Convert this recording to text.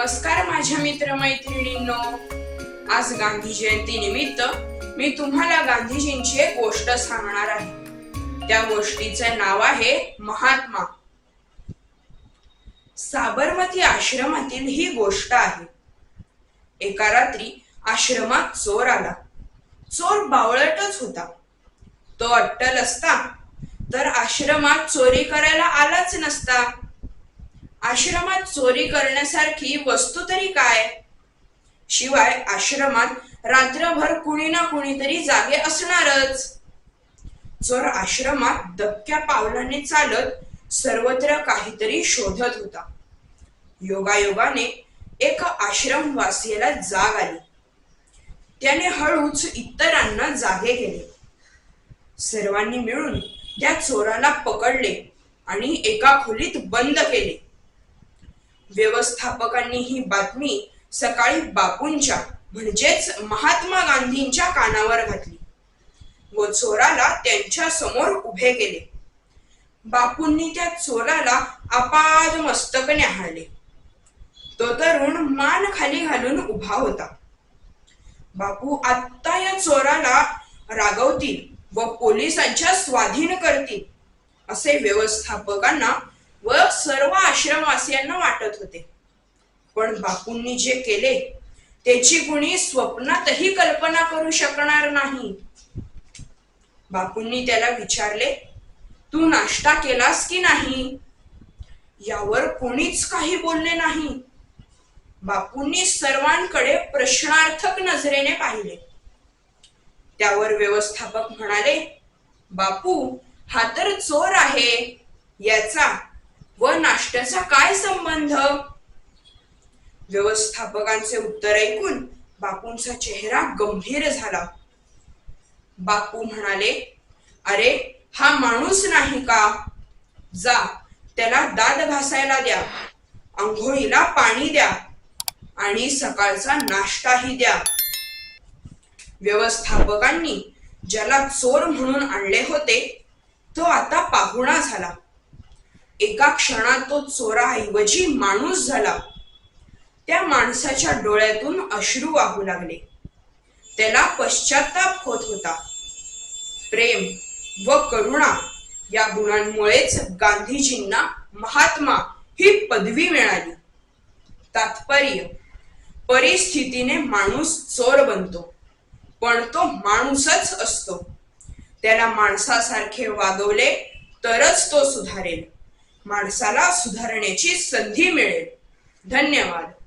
नमस्कार माझ्या मित्रमैत्रिणींनो. आज गांधी जयंती निमित्त मी तुम्हाला गांधीजींची एक गोष्ट सांगणार आहे. त्या गोष्टीचे नाव आहे महात्मा. साबरमती आश्रमातील ही गोष्ट आहे. एका रात्री आश्रमात चोर आला. चोर बावळटच होता. तो अट्टल असता तर आश्रमात चोरी करायला आलाच नसता. आश्रमात चोरी करण्यासारखी वस्तू तरी काय? शिवाय आश्रमात रात्रभर कुणी ना कुणीतरी जागे असणारच. चोर आश्रमात दबक्या पावलाने चालत सर्वत्र काहीतरी शोधत होता. योगायोगाने एका आश्रमवासियाला जाग आली. त्याने हळूच इतरांना जागे केले. सर्वांनी मिळून त्या चोराला पकडले आणि एका खोलीत बंद केले. व्यवस्थापकांनी ही बातमी सकाळी बापूंच्या म्हणजेच महात्मा गांधींच्या कानावर घातली. व चोराला त्यांच्यासमोर उभे केले. बापूंनी त्या चोराला अपाद मस्तक न्याहाळले तो तरुण मान खाली घालून उभा होता. बापू आत्ता या चोराला रागवतील व पोलिसांच्या स्वाधीन करतील असे व्यवस्थापकांना सर्व आश्रमवासियांना वाटत होते. पण बापूंनी जे केले त्याची कुणी स्वप्नातही कल्पना करू शकणार नाही. बापूंनी त्याला विचारले तू नाश्ता केलास की नाही? यावर कोणीच काही बोलले नाही. बापूंनी सर्वांकडे प्रश्नार्थक नजरेने पाहिले. त्यावर व्यवस्थापक म्हणाले बापू हा तर चोर आहे. याचा व नाश्त्याचा काय संबंध? व्यवस्थापकांचे उत्तर ऐकून बापूंचा चेहरा गंभीर झाला. बापू म्हणाले अरे हा माणूस नाही का? जा त्याला दात घासायला द्या आंघोळीला पाणी द्या आणि सकाळचा नाश्ताही द्या. व्यवस्थापकांनी ज्याला चोर म्हणून आणले होते तो आता पाहुणा झाला. एका क्षणात तो चोराऐवजी माणूस झाला. त्या माणसाच्या डोळ्यातून अश्रू वाहू लागले. त्याला पश्चाताप होत होता. प्रेम व करुणा या गुणांमुळेच गांधीजींना महात्मा ही पदवी मिळाली. तात्पर्य परिस्थितीने माणूस चोर बनतो पण तो माणूसच असतो. त्याला माणसासारखे वागवले तरच तो सुधारेल. माणसाला सुधारण्याची संधी मिळेल. धन्यवाद.